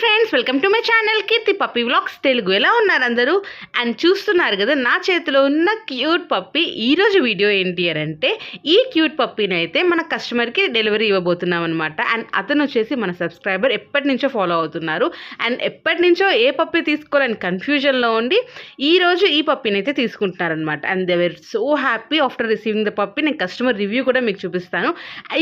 Friends welcome to my channel Keerthi puppy vlogs. Telugu ఎలా ఉన్నారు అందరూ? అండ్ చూస్తున్నారు కదా నా చేతిలో ఉన్న క్యూట్ పప్పి. ఈరోజు వీడియో ఏంటి అని అంటే ఈ క్యూట్ పప్పిని అయితే మన కస్టమర్కి డెలివరీ ఇవ్వబోతున్నాం అనమాట అండ్ అతను వచ్చేసి మన సబ్స్క్రైబర్ ఎప్పటి నుంచో ఫాలో అవుతున్నారు. అండ్ ఎప్పటి నుంచో ఏ పప్పి తీసుకోవాలని కన్ఫ్యూజన్లో ఉండి ఈ రోజు ఈ పప్పిని అయితే తీసుకుంటున్నారనమాట and they were so happy after receiving the puppy నేను కస్టమర్ రివ్యూ కూడా మీకు చూపిస్తాను.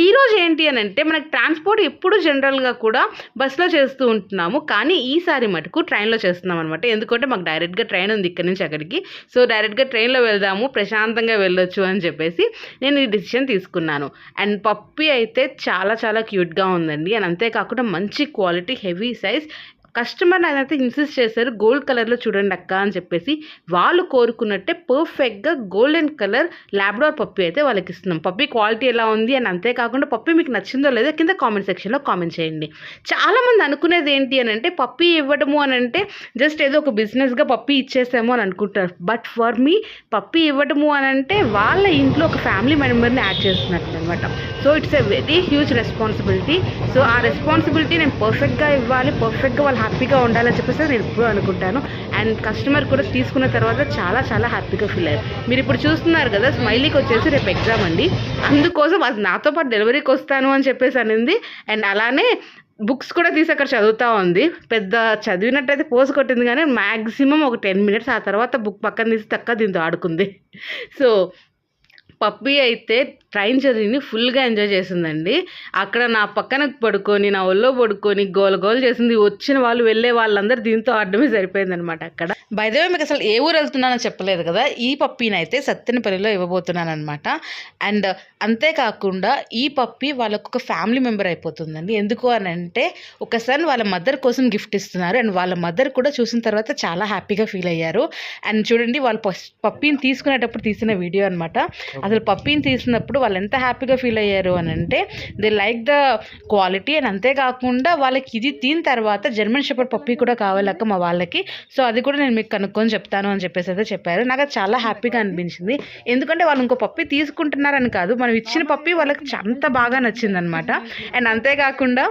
ఈ రోజు ఏంటి అని అంటే మనకు ట్రాన్స్పోర్ట్ ఎప్పుడు జనరల్గా కూడా బస్సులో చేస్తూ చేస్తున్నాము. కానీ ఈసారి మటుకు ట్రైన్లో చేస్తున్నాం అనమాట ఎందుకంటే మాకు డైరెక్ట్గా ట్రైన్ ఉంది ఇక్కడ నుంచి అక్కడికి. సో డైరెక్ట్గా ట్రైన్లో వెళ్దాము ప్రశాంతంగా వెళ్ళొచ్చు అని చెప్పేసి నేను ఈ డిసిషన్ తీసుకున్నాను. అండ్ పప్పి అయితే చాలా చాలా క్యూట్గా ఉందండి. అండ్ అంతేకాకుండా మంచి క్వాలిటీ హెవీ సైజ్ కస్టమర్ అదైతే ఇన్సిస్ట్ చేశారు గోల్డ్ కలర్లో చూడండి అక్క అని చెప్పేసి వాళ్ళు కోరుకున్నట్టే పర్ఫెక్ట్గా గోల్డెన్ కలర్ ల్యాబ్డోర్ పప్పి అయితే వాళ్ళకి ఇస్తున్నాం. పప్పి క్వాలిటీ ఎలా ఉంది అని అంతేకాకుండా పప్పి మీకు నచ్చిందో లేదో కింద కామెంట్ సెక్షన్లో కామెంట్ చేయండి. చాలామంది అనుకునేది ఏంటి అని అంటే పప్పి ఇవ్వడము అని అంటే జస్ట్ ఏదో ఒక బిజినెస్గా పప్పి ఇచ్చేసాము అని అనుకుంటారు. బట్ ఫర్ మీ పప్పి ఇవ్వడము అని అంటే వాళ్ళ ఇంట్లో ఒక ఫ్యామిలీ మెంబర్ని యాడ్ చేస్తున్నట్లు అనమాట so it's a very huge responsibility so ఆ రెస్పాన్సిబిలిటీ నేను పర్ఫెక్ట్గా ఇవ్వాలి పర్ఫెక్ట్గా వాళ్ళు హ్యాపీగా ఉండాలని చెప్పేసి నేను ఎప్పుడూ అనుకుంటాను. అండ్ కస్టమర్ కూడా తీసుకున్న తర్వాత చాలా చాలా హ్యాపీగా ఫీల్ అయ్యారు. మీరు ఇప్పుడు చూస్తున్నారు కదా స్మైలీకి వచ్చేసి రేపు ఎగ్జామ్ అండి. అందుకోసం అది నాతో పాటు డెలివరీకి వస్తాను అని చెప్పేసి అనింది. అండ్ అలానే బుక్స్ కూడా తీసి అక్కడ చదువుతూ ఉంది. పెద్ద చదివినట్టయితే పోసి కొట్టింది కానీ మ్యాక్సిమం ఒక టెన్ మినిట్స్ ఆ తర్వాత బుక్ పక్కన తీసి తక్క దీంతో ఆడుకుంది. సో పప్పి అయితే ట్రైన్ జర్నీని ఫుల్గా ఎంజాయ్ చేసిందండి. అక్కడ నా పక్కన పడుకొని నా ఒళ్ళో పడుకొని గోల గోల చేసింది. వచ్చిన వాళ్ళు వెళ్ళే వాళ్ళందరూ దీంతో ఆడడమే సరిపోయిందనమాట అక్కడ. బైదవే మీకు అసలు ఏ ఊరు వెళ్తున్నానో చెప్పలేదు కదా. ఈ పప్పిని అయితే సత్తెనపల్లిలో ఇవ్వబోతున్నాను అనమాట అండ్ అంతేకాకుండా ఈ పప్పి వాళ్ళకు ఒక ఫ్యామిలీ మెంబర్ అయిపోతుందండి. ఎందుకు అని అంటే ఒకసారి వాళ్ళ మదర్ కోసం గిఫ్ట్ ఇస్తున్నారు. అండ్ వాళ్ళ మదర్ కూడా చూసిన తర్వాత చాలా హ్యాపీగా ఫీల్ అయ్యారు. అండ్ చూడండి వాళ్ళు పస్- పప్పిని తీసుకునేటప్పుడు తీసిన వీడియో అనమాట అసలు పప్పిని తీసినప్పుడు వాళ్ళు ఎంత హ్యాపీగా ఫీల్ అయ్యారు అని అంటే they like the quality and అంతేకాకుండా వాళ్ళకి ఇది తిన తర్వాత జర్మన్ షెపర్డ్ పప్పి కూడా కావాలక్క మా వాళ్ళకి. సో అది కూడా నేను మీకు కనుక్కొని చెప్తాను అని చెప్పేసి అయితే చెప్పారు. నాకు అది చాలా హ్యాపీగా అనిపించింది. ఎందుకంటే వాళ్ళు ఇంకో పప్పి తీసుకుంటున్నారని కాదు మనం ఇచ్చిన పప్పి వాళ్ళకి అంత బాగా నచ్చింది అనమాట అండ్ అంతేకాకుండా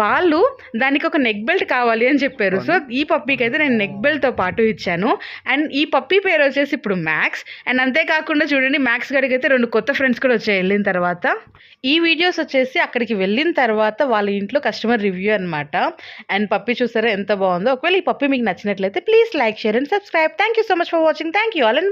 వాళ్ళు దానికి ఒక నెక్ బెల్ట్ కావాలి అని చెప్పారు. సో ఈ పప్పీకి అయితే నేను నెక్ బెల్ట్తో పాటు ఇచ్చాను. అండ్ ఈ పప్పీ పేరు వచ్చేసి ఇప్పుడు మ్యాక్స్ అండ్ అంతేకాకుండా చూడండి మ్యాక్స్ గడికి అయితే రెండు కొత్త ఫ్రెండ్స్ కూడా వచ్చాయి. వెళ్ళిన తర్వాత ఈ వీడియోస్ వచ్చేసి అక్కడికి వెళ్ళిన తర్వాత వాళ్ళ ఇంట్లో కస్టమర్ రివ్యూ అనమాట అండ్ పప్పీ చూసారా ఎంత బాగుందో. ఒకవేళ ఈ పప్పీ మీకు నచ్చినట్లయితే please like share and subscribe thank you so much for watching thank you all and